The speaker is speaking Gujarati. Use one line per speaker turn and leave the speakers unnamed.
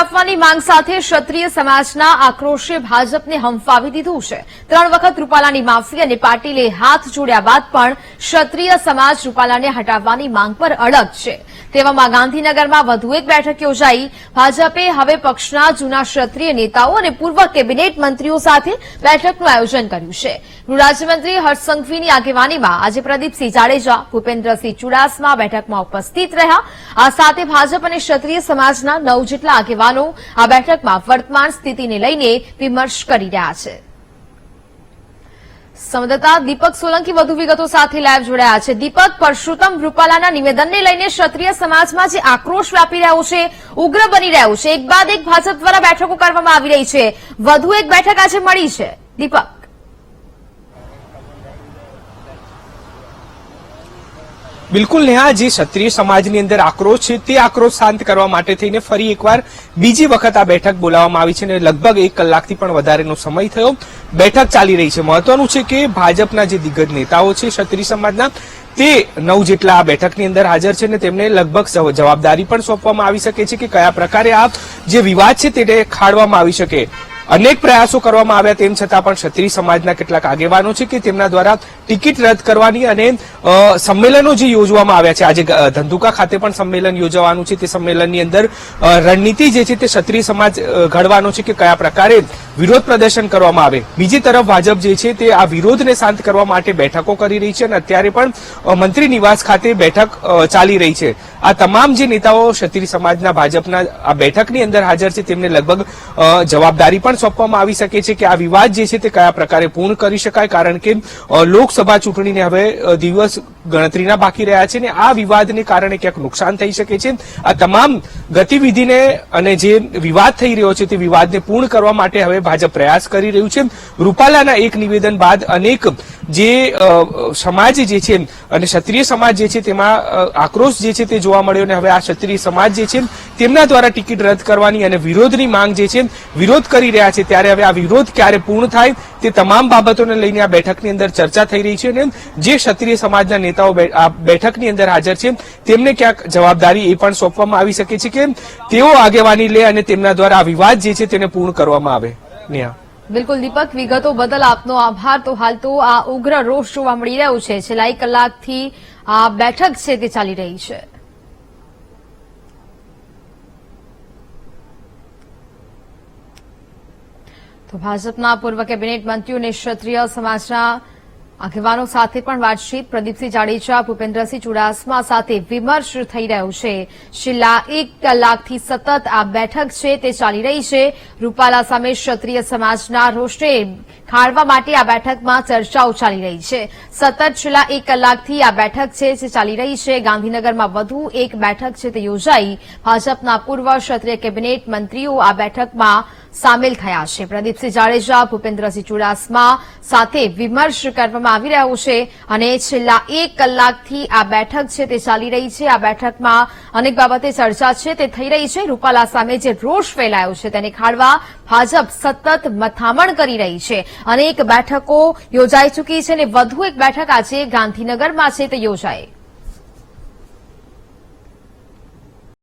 આપવાની માંગ સાથે ક્ષત્રિય સમાજના આક્રોશે ભાજપને હંફાવી દીધું છે. ત્રણ વખત રૂપાલાની માફી અને પાટીલે હાથ જોડ્યા બાદ પણ ક્ષત્રિય સમાજ રૂપાલાને હટાવવાની માંગ પર અડગ છે. તેવામાં ગાંધીનગરમાં વધુ એક બેઠક યોજાઈ. ભાજપે હવે પક્ષના જૂના ક્ષત્રિય નેતાઓ અને પૂર્વ કેબિનેટ મંત્રીઓ સાથે બેઠકનું આયોજન કર્યું છે. ગૃહરાજ્યમંત્રી હર્ષ આગેવાનીમાં આજે પ્રદીપસિંહ જાડેજા, ભૂપેન્દ્રસિંહ ચુડાસમા બેઠકમાં ઉપસ્થિત રહ્યા. આ સાથે ભાજપ અને ક્ષત્રિય સમાજના નવ જેટલા આગેવાનો આ બેઠકમાં વર્તમાન સ્થિતિને લઈને વિમર્શ કરી રહ્યા છે. સંવાદદાતા દીપક સોલંકી વધુ વિગતો સાથે લાઈવ જોડાયા છે. દીપક પરશુત્તમ રૂપાલાના નિવેદનને લઈને ક્ષત્રિય સમાજમાં જે આક્રોશ વ્યાપી રહ્યો છે, ઉગ્ર બની રહ્યો છે, એક બાદ એક ભાજપ દ્વારા બેઠકો કરવામાં આવી રહી છે. વધુ એક બેઠક આજે મળી છે. દીપક.
બિલકુલ નેહા, જે ક્ષત્રિય સમાજની અંદર આક્રોશ છે, તે આક્રોશ શાંત કરવા માટે થઈને ફરી એકવાર બીજી વખત આ બેઠક બોલાવવામાં આવી છે અને લગભગ એક કલાકથી પણ વધારેનો સમય થયો. બેઠક ચાલી રહી છે. મહત્વનું છે કે ભાજપના જે દિગ્ગજ નેતાઓ છે ક્ષત્રિય સમાજના, તે નવ જેટલા આ બેઠકની અંદર હાજર છે અને તેમને લગભગ જવાબદારી પણ સોંપવામાં આવી શકે છે કે કયા પ્રકારે આ જે વિવાદ છે, તેને ખાડવામાં આવી શકે. અનેક પ્રયાસો કરવામાં આવ્યા, તેમ છતાં પણ ક્ષત્રિય સમાજના કેટલાક આગેવાનો છે કે તેમના દ્વારા ટિકિટ રદ કરવાની અને સંમેલનો જે યોજવામાં આવ્યા છે, આજે ધંધુકા ખાતે પણ સંમેલન યોજવાનું છે, તે સંમેલનની અંદર રણનીતિ જે છે તે ક્ષત્રિય સમાજ ઘડવાનો છે કે કયા પ્રકારે વિરોધ પ્રદર્શન કરવામાં આવે. બીજી તરફ ભાજપ જે છે તે આ વિરોધને શાંત કરવા માટે બેઠકો કરી રહી છે અને અત્યારે પણ મંત્રી નિવાસ ખાતે બેઠક ચાલી રહી છે. આ તમામ જે નેતાઓ ક્ષત્રિય સમાજના ભાજપના આ બેઠકની અંદર હાજર છે, તેમને લગભગ જવાબદારી પણ સોંપવામાં આવી શકે છે કે આ વિવાદ જે છે તે કયા પ્રકારે પૂર્ણ કરી શકાય? કારણ કે લોકસભા ચૂંટણીને હવે દિવસ ગણતરીના બાકી રહ્યા છે ને આ વિવાદને કારણે ક્યાંક નુકસાન થઈ શકે છે. આ તમામ ગતિવિધિને અને જે વિવાદ થઈ રહ્યો છે તે વિવાદને પૂર્ણ કરવા માટે હવે ભાજપ પ્રયાસ કરી રહ્યું છે. રૂપાલાના એક નિવેદન બાદ અનેક જે સમાજ જે છે અને ક્ષત્રિય સમાજ જે છે તેમાં આક્રોશ જે છે તે જોવા મળ્યો અને હવે આ ક્ષત્રિય સમાજ જે છે તેમના દ્વારા ટિકિટ રદ કરવાની અને વિરોધની માંગ જે છે વિરોધ કરી રહ્યા છે. ત્યારે હવે આ વિરોધ ક્યારે પૂર્ણ થાય તે તમામ બાબતોને લઈને આ બેઠકની અંદર ચર્ચા થઈ રહી છે અને જે ક્ષત્રિય સમાજના નેતાઓ આ બેઠકની અંદર હાજર છે તેમને ક્યાંક જવાબદારી એ પણ સોંપવામાં આવી શકે છે કે તેઓ આગેવાની લે અને તેમના દ્વારા આ વિવાદ જે છે તેને પૂર્ણ કરવામાં આવે. નેહા.
બિલકુલ દીપક, વિગતો બદલ આપનો આભાર. તો હાલ તો આ ઉગ્ર રોષ જોવા મળી રહ્યો છે. છેલ્લા એક કલાકથી આ બેઠક છે તે ચાલી રહી છે. તો ભાજપના પૂર્વ કેબિનેટ મંત્રીઓને ક્ષત્રિય સમાજના આગેવાનો સાથે પણ વાતચીત. પ્રદીપસિંહ જાડેજા, ભૂપેન્દ્રસિંહ ચુડાસમા સાથે વિમર્શ થઈ રહ્યો છે. છેલ્લા એક કલાકથી સતત આ બેઠક છે, તે ચાલી રહી છે. રૂપાલા સામે ક્ષત્રિય સમાજના રોષે ખાળવા માટે આ બેઠકમાં ચર્ચાઓ ચાલી રહી છે. સતત છેલ્લા એક કલાકથી આ બેઠક છે, જે ચાલી રહી છે. ગાંધીનગરમાં વધુ એક બેઠક છે, તે યોજાઈ. ભાજપના પૂર્વ ક્ષત્રિય કેબિનેટ મંત્રીઓ આ બેઠકમાં સામેલ થયા છે. પ્રદીપસિંહ જાડેજા, ભૂપેન્દ્રસિંહ ચુડાસમા સાથે વિમર્શ કરવામાં આવી રહ્યો છે અને છેલ્લા એક કલાકથી આ બેઠક છે તે ચાલી રહી છે. આ બેઠકમાં અનેક બાબતે ચર્ચા છે તે થઈ રહી છે. રૂપાલા સામે જે રોષ ફેલાયો છે તેને ખાળવા ભાજપ સતત મથામણ કરી રહી છે. અનેક બેઠકો યોજાઈ ચૂકી છે અને વધુ એક બેઠક આજે ગાંધીનગરમાં છે તે યોજાઈ